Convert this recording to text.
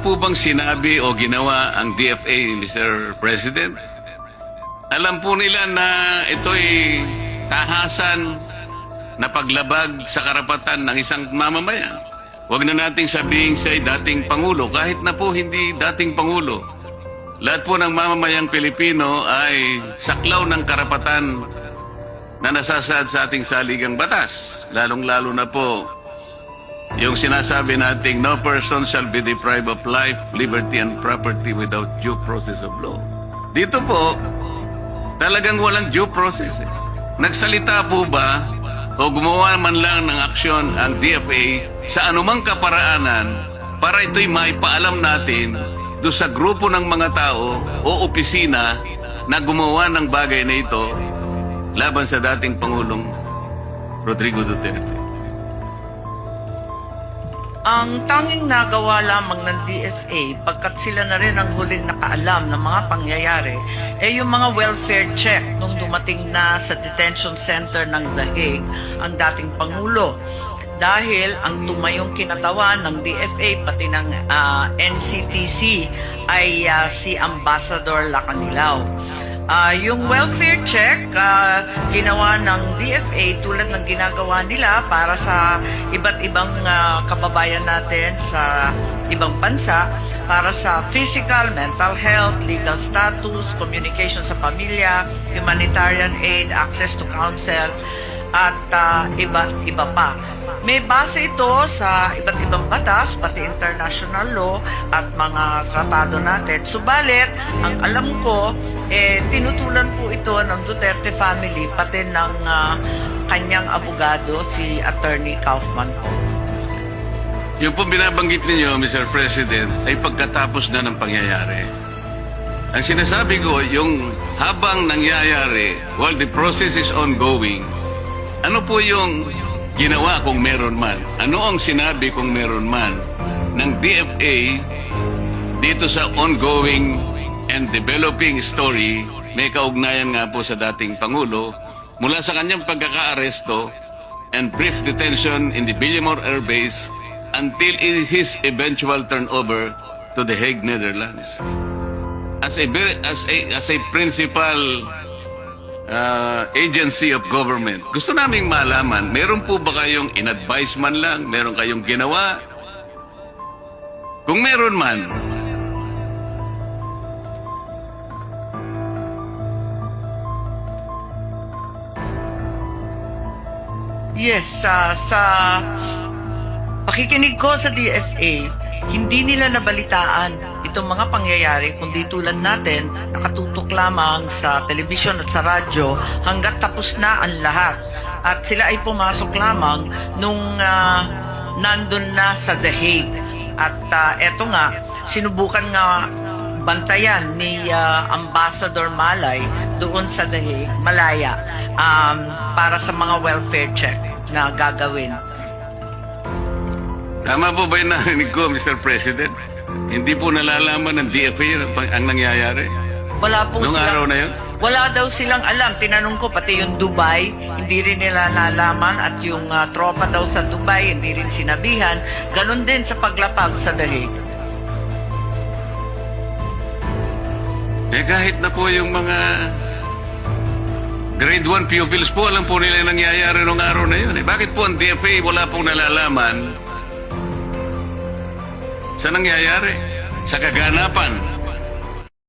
po bang sinabi o ginawa ang DFA, Mr. President? Alam po nila na ito'y tahasan na paglabag sa karapatan ng isang mamamayan. Huwag na nating sabihin siya'y dating Pangulo, kahit na po hindi dating Pangulo. Lahat po ng mamamayang Pilipino ay saklaw ng karapatan na nasasaad sa ating saligang batas. Lalong-lalo na po yung sinasabi nating no person shall be deprived of life, liberty, and property without due process of law. Dito po, talagang walang due process. Eh. Nagsalita po ba o gumawa man lang ng aksyon ang DFA sa anumang kaparaanan para ito'y maipaalam natin do sa grupo ng mga tao o opisina na gumawa ng bagay na ito laban sa dating Pangulong Rodrigo Duterte. Ang tanging nagawa lamang ng DFA, pagkat sila na rin ang huling nakaalam ng mga pangyayari, ay yung mga welfare check nung dumating na sa detention center ng The Hague ang dating Pangulo. Dahil ang tumayong kinatawan ng DFA pati ng ah, NCTC ay ah, si Ambassador Lacanilao. Ah, yung welfare check, ah, ginawa ng DFA tulad ng ginagawa nila para sa iba't ibang ah, kababayan natin sa ibang bansa para sa physical, mental health, legal status, communication sa pamilya, humanitarian aid, access to counsel, at ah, iba't iba pa. May base ito sa iba't ibang batas, pati international law at mga tratado natin. Subalit, ang alam ko, eh, tinutulan po ito ng Duterte family, pati ng ah, kanyang abogado, si Attorney Kaufman po. Yung po binabanggit ninyo, Mr. President, ay pagkatapos na ng pangyayari. Ang sinasabi ko, yung habang nangyayari, while the process is ongoing, ano po yung ginawa kung meron man? Ano ang sinabi kung meron man ng DFA dito sa ongoing and developing story may kaugnayan nga po sa dating Pangulo mula sa kanyang pagkakaaresto and brief detention in the Billimore Air Base until his eventual turnover to the Hague, Netherlands. As a as a as a principal uh, agency of government, gusto naming malaman, meron po ba kayong in-advise man lang, meron kayong ginawa? Kung meron man, Yes, sa sa pakikinig ko sa DFA, hindi nila nabalitaan itong mga pangyayari kundi tulad natin nakatutok lamang sa telebisyon at sa radyo hanggat tapos na ang lahat. At sila ay pumasok lamang nung ah, nandun na sa The Hague. At ah, eto nga, sinubukan nga bantayan ni ah, Ambassador Malay doon sa The Hague, Malaya, um, para sa mga welfare check na gagawin. Tama po ba yung narinig ko, Mr. President? Hindi po nalalaman ng DFA ang, ang nangyayari? Wala po Nung silang- araw na yun? Wala daw silang alam. Tinanong ko, pati yung Dubai, hindi rin nila nalaman. At yung ah, tropa daw sa Dubai, hindi rin sinabihan. Ganon din sa paglapag sa The Hague. Eh kahit na po yung mga grade 1 pupils po, alam po nila yung nangyayari nung araw na yun. Eh, bakit po ang DFA wala pong nalalaman sa nangyayari? Sa kaganapan